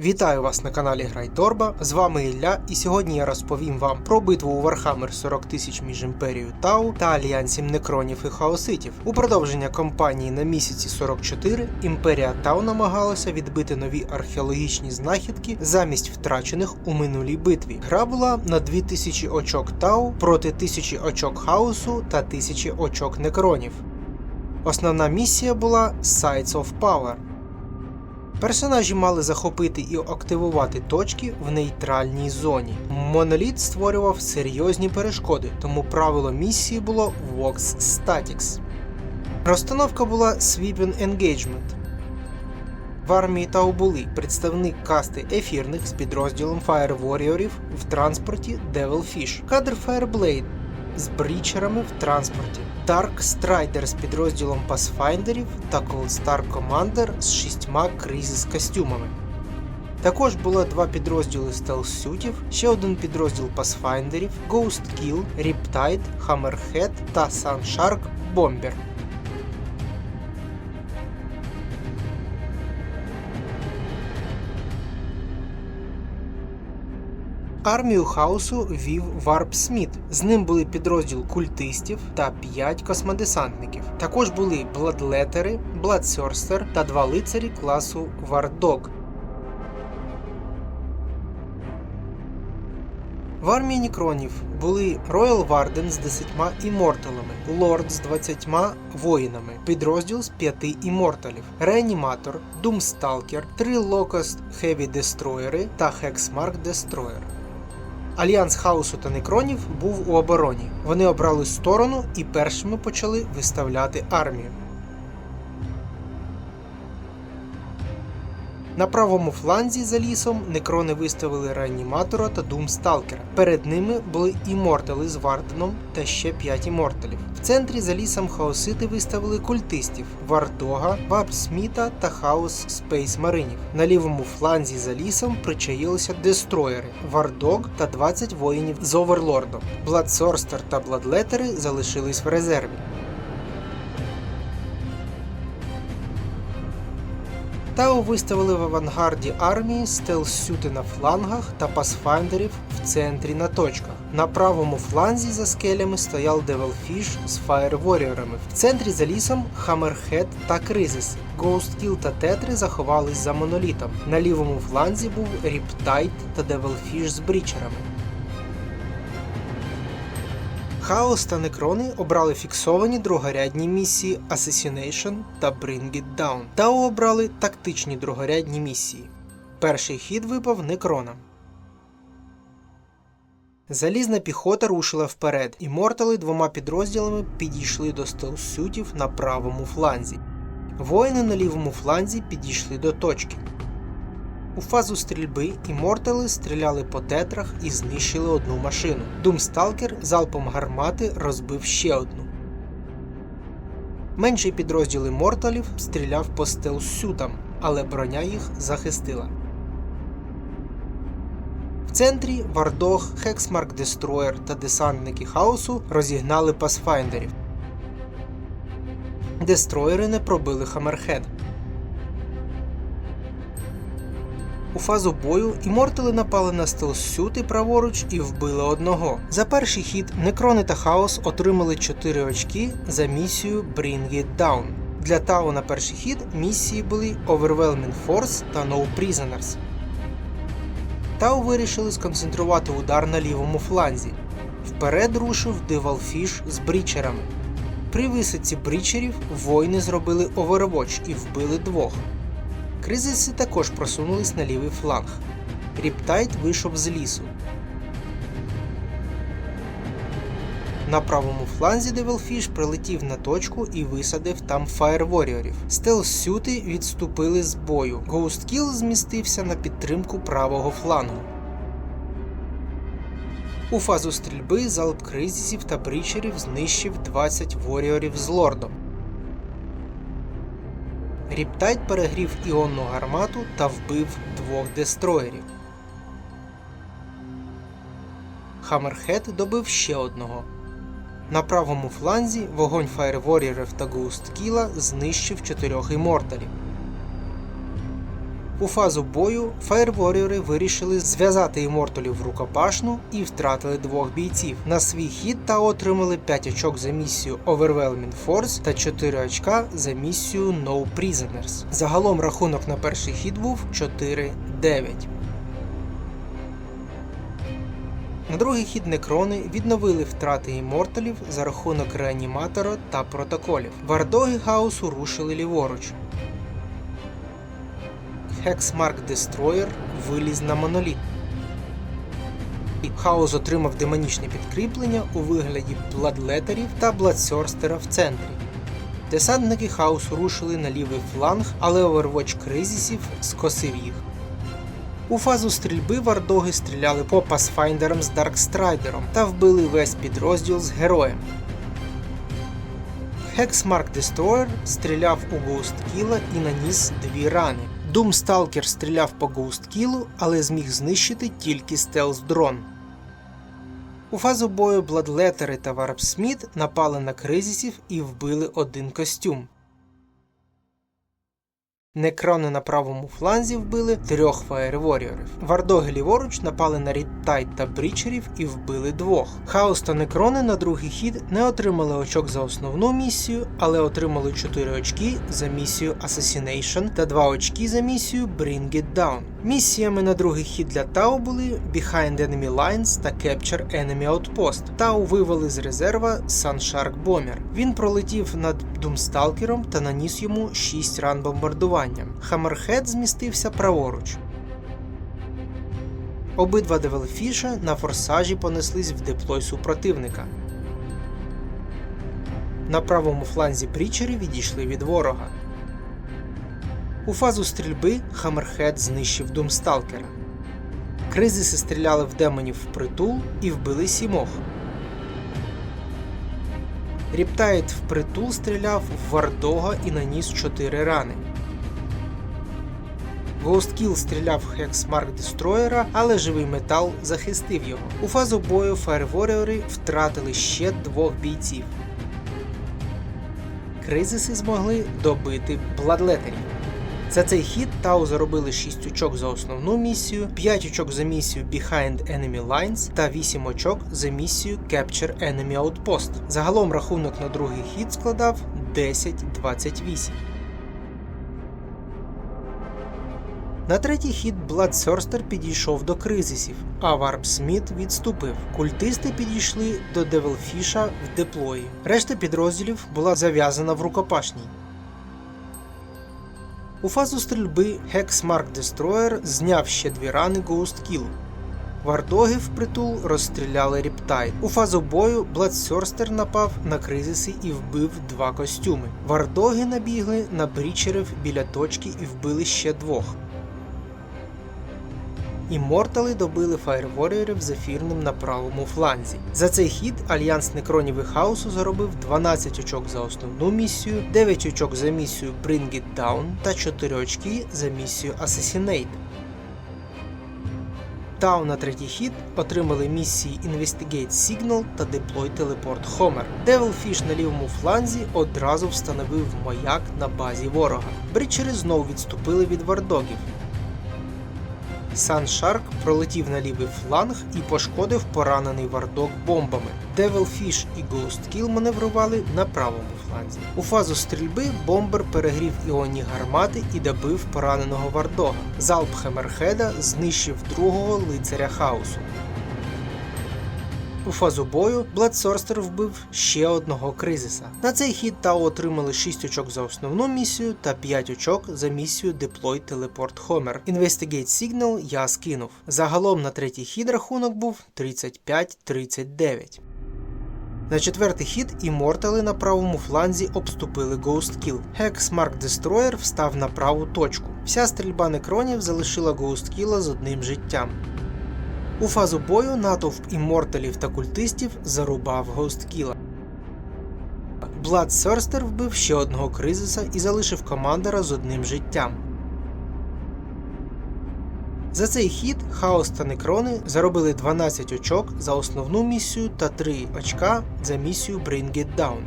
Вітаю вас на каналі Грай Торба. З вами Ілля, і сьогодні я розповім вам про битву у Warhammer 40 тисяч між імперією Тау та альянсом некронів і хаоситів. У продовження кампанії на місяці 44 імперія Тау намагалася відбити нові археологічні знахідки замість втрачених у минулій битві. Гра була на 2000 очок Тау проти 1000 очок хаосу та 1000 очок некронів. Основна місія була Sites of Power. Персонажі мали захопити і активувати точки в нейтральній зоні. Моноліт створював серйозні перешкоди, тому правило місії було Vox Statics. Розстановка була Sweeping Engagement. В армії Тау були представник касти ефірних з підрозділом Fire Warriorів в транспорті Devilfish, кадр Fireblade з брічерами в транспорті, Dark Strider з підрозділом Пасфайдерів та Cold Star Commander з шістьма кризис костюмами. Також було два підрозділи стелс-сютів, ще один підрозділ пасфайдерів, Ghost Kill, Riptide, Hammerhead та Sunshark Bomber. Армію хаосу вів Варп Сміт. З ним були підрозділ культистів та 5 космодесантників. Також були Бладлетери, Бладсерстер та два лицарі класу Вардог. В армії Нікронів були Роял Варден з 10 іморталами, Лорд з 20 воїнами, підрозділ з 5 іморталів, Реаніматор, Думсталкер, 3 Локост Хеві Дестройери та Хексмарк Дестройер. Альянс хаосу та некронів був у обороні. Вони обрали сторону і першими почали виставляти армію. На правому фланзі за лісом некрони виставили реаніматора та думсталкера. Перед ними були імортали з Варденом та ще 5 іморталів. В центрі за лісом хаосити виставили культистів Вардога, Вапсміта та Хаос Спейс Маринів. На лівому фланзі за лісом причаїлися дестроєри Вардог та 20 воїнів з Оверлордом. Бладсорстер та Бладлетери залишились в резерві. Тау виставили в авангарді армії стелс-сюти на флангах та пасфайндерів в центрі на точках. На правому фланзі за скелями стояв Devilfish з Warriorами. В центрі за лісом Hammerhead та Кризис. Kill та Тетри заховались за монолітом. На лівому фланзі був Riptide та Devilfish з брічерами. Хаос та Некрони обрали фіксовані другорядні місії Assassination та Bring It Down. Тау обрали тактичні другорядні місії. Перший хід випав Некронам. Залізна піхота рушила вперед, і мортали двома підрозділами підійшли до стелсютів на правому фланзі. Воїни на лівому фланзі підійшли до точки. У фазу стрільби імортали стріляли по тетрах і знищили одну машину. Думсталкер залпом гармати розбив ще одну. Менший підрозділ іморталів стріляв по стелсютам, але броня їх захистила. В центрі Вардог, Хексмарк Дестроєр та десантники хаосу розігнали пасфайндерів. Дестроєри не пробили Хаммерхед. У фазу бою імортали напали на стелсюти праворуч і вбили одного. За перший хід Некрони та Хаос отримали 4 очки за місію Bring It Down. Для Тау на перший хід місії були Overwhelming Force та No Prisoners. Тау вирішили сконцентрувати удар на лівому фланзі. Вперед рушив Девалфіш з брічерами. При висадці брічерів воїни зробили Overwatch і вбили двох. Кризиси також просунулись на лівий фланг. Ріптайт вийшов з лісу. На правому фланзі Девелфіш прилетів на точку і висадив там фаєрворіорів. Стелс-сюти відступили з бою. Гоусткіл змістився на підтримку правого флангу. У фазу стрільби залп кризисів та брічерів знищив 20 воріорів з лордом. Ріптайт перегрів іонну гармату та вбив двох дестроєрів. Хаммерхед добив ще одного. На правому фланзі вогонь фаєрворірів та Гоусткіла знищив чотирьох іморталів. У фазу бою Warrior вирішили зв'язати іморталів рукопашну і втратили двох бійців. На свій хід та отримали 5 очок за місію Overwhelming Force та 4 очка за місію No Prisoners. Загалом рахунок на перший хід був 4-9. На другий хід некрони відновили втрати іморталів за рахунок реаніматора та протоколів. Вардоги хаосу рушили ліворуч. Хексмарк Дестройер виліз на моноліт. Хаос отримав демонічне підкріплення у вигляді бладлетерів та бладсерстера в центрі. Десантники хаосу рушили на лівий фланг, але Overwatch Кризісів скосив їх. У фазу стрільби вардоги стріляли по пасфайндерам з Даркстрайдером та вбили весь підрозділ з героєм. Хексмарк Destroyer стріляв у Гоусткіла і наніс дві рани. Думсталкер стріляв по Гоусткілу, але зміг знищити тільки стелс дрон. У фазу бою Бладлетери та Варпсміт напали на кризісів і вбили один костюм. Некрони на правому фланзі вбили трьох фаєрворіорів. Вардоги ліворуч напали на Рідтайт та Брічерів і вбили двох. Хаос та Некрони на другий хід не отримали очок за основну місію, але отримали 4 очки за місію Assassination та 2 очки за місію Bring It Down. Місіями на другий хід для Тау були Behind Enemy Lines та Capture Enemy Outpost. Тау вивели з резерва Sunshark Bomber. Він пролетів над Думсталкером та наніс йому 6 ран бомбардуванням. Хаммерхед змістився праворуч. Обидва девелфіша на форсажі понеслись в деплой супротивника. На правому фланзі прічери відійшли від ворога. У фазу стрільби Хаммерхед знищив Думсталкера. Кризиси стріляли в демонів впритул і вбили сімох. Ріптайт впритул стріляв в Вардога і наніс 4 рани. Гоусткіл стріляв Хексмарк Дестроєра, але живий метал захистив його. У фазу бою Фаєрворіори втратили ще двох бійців. Кризиси змогли добити бладлетерів. За цей хід Тау заробили 6 очок за основну місію, 5 очок за місію Behind Enemy Lines та 8 очок за місію Capture Enemy Outpost. Загалом рахунок на другий хід складав 10-28. На третій хід Бладсерстер підійшов до кризисів, а Варп Сміт відступив. Культисти підійшли до Девелфіша в деплої. Решта підрозділів була зав'язана в рукопашній. У фазу стрільби Хексмарк Дестроєр зняв ще дві рани Гоусткілу. Вардоги впритул розстріляли Ріптайд. У фазу бою Бладсерстер напав на кризиси і вбив два костюми. Вардоги набігли на брічерів біля точки і вбили ще двох. Іммортали добили фаєрворіорів зефірним на правому фланзі. За цей хід альянс некронів і хаосу заробив 12 очок за основну місію, 9 очок за місію Bring It Down та 4 очки за місію Assassinate. Тау на третій хід отримали місії Investigate Signal та Deploy Teleport Homer. Devilfish на лівому фланзі одразу встановив маяк на базі ворога. Брічери знов відступили від вардогів. Саншарк пролетів на лівий фланг і пошкодив поранений вардок бомбами. Девелфіш і Ghostkil маневрували на правому фланзі. У фазу стрільби бомбер перегрів іонні гармати і добив пораненого вардога. Залп Хемерхеда знищив другого лицаря хаосу. У фазу бою Бладсорстер вбив ще одного кризиса. На цей хід Тау отримали 6 очок за основну місію та 5 очок за місію Deploy Teleport Homer. Investigate Signal я скинув. Загалом на третій хід рахунок був 35-39. На четвертий хід імортали на правому фланзі обступили Ghostkil. Hexmark Destroyer встав на праву точку. Вся стрільба некронів залишила Ghostkilla з одним життям. У фазу бою натовп імморталів та культистів зарубав Госткіла. Бладсерстер вбив ще одного кризиса і залишив командера з одним життям. За цей хід Хаос та Некрони заробили 12 очок за основну місію та 3 очка за місію Bring It Down.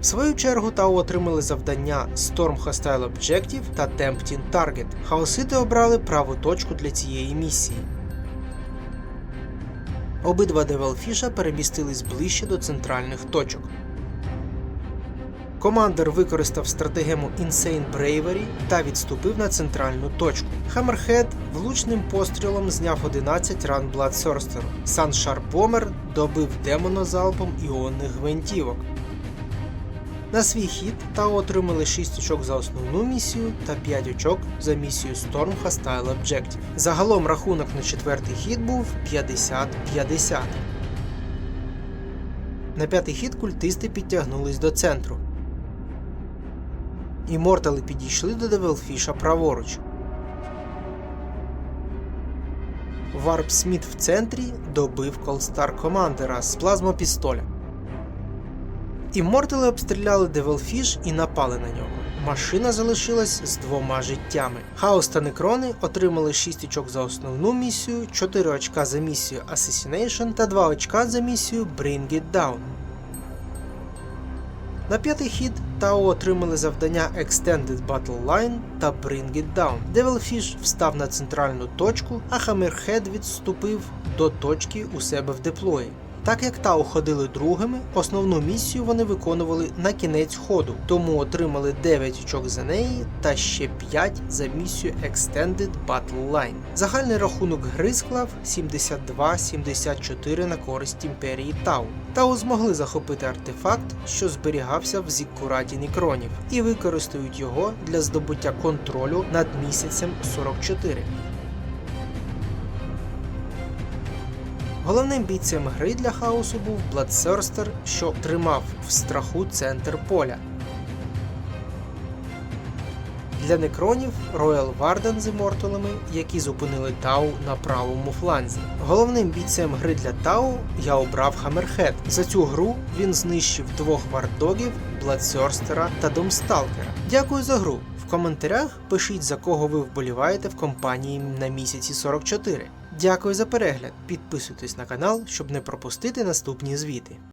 В свою чергу Тау отримали завдання Storm Hostile Objective та Tempting Target. Хаосити обрали праву точку для цієї місії. Обидва Девелфіша перемістились ближче до центральних точок. Командер використав стратегему Insane Bravery та відступив на центральну точку. Хаммерхед влучним пострілом зняв 11 ран Bloodthirster. Саншар Бомер добив демона залпом іонних гвинтівок. На свій хід Тао отримали 6 очок за основну місію та 5 очок за місію Storm Hostile Objective. Загалом рахунок на четвертий хід був 50-50. На п'ятий хід культисти підтягнулись до центру. Імортали підійшли до Девелфіша праворуч. Варп Сміт в центрі добив Колстар командера з плазмопістоля. Іммортали обстріляли Девелфіш і напали на нього. Машина залишилась з двома життями. Хаос та Некрони отримали 6 очок за основну місію, 4 очка за місію Assassination та 2 очка за місію Bring It Down. На п'ятий хід Тао отримали завдання Extended Battle Line та Bring It Down. Devilfish встав на центральну точку, а Hammerhead відступив до точки у себе в деплої. Так як Тау ходили другими, основну місію вони виконували на кінець ходу, тому отримали 9 очок за неї та ще 5 за місію Extended Battle Line. Загальний рахунок гри склав 72-74 на користь імперії Тау. Тау змогли захопити артефакт, що зберігався в Зіккураті Нікронів, і використають його для здобуття контролю над місяцем 44. Головним бійцем гри для хаосу був Bloodthirster, що тримав в страху центр поля. Для некронів Роял Варден з іморталами, які зупинили Тау на правому фланзі. Головним бійцем гри для Тау я обрав Хаммерхед. За цю гру він знищив двох вардогів, Бладсерстера та Домсталкера. Дякую за гру. В коментарях пишіть за кого ви вболіваєте в компанії на місяці 44. Дякую за перегляд. Підписуйтесь на канал, щоб не пропустити наступні звіти.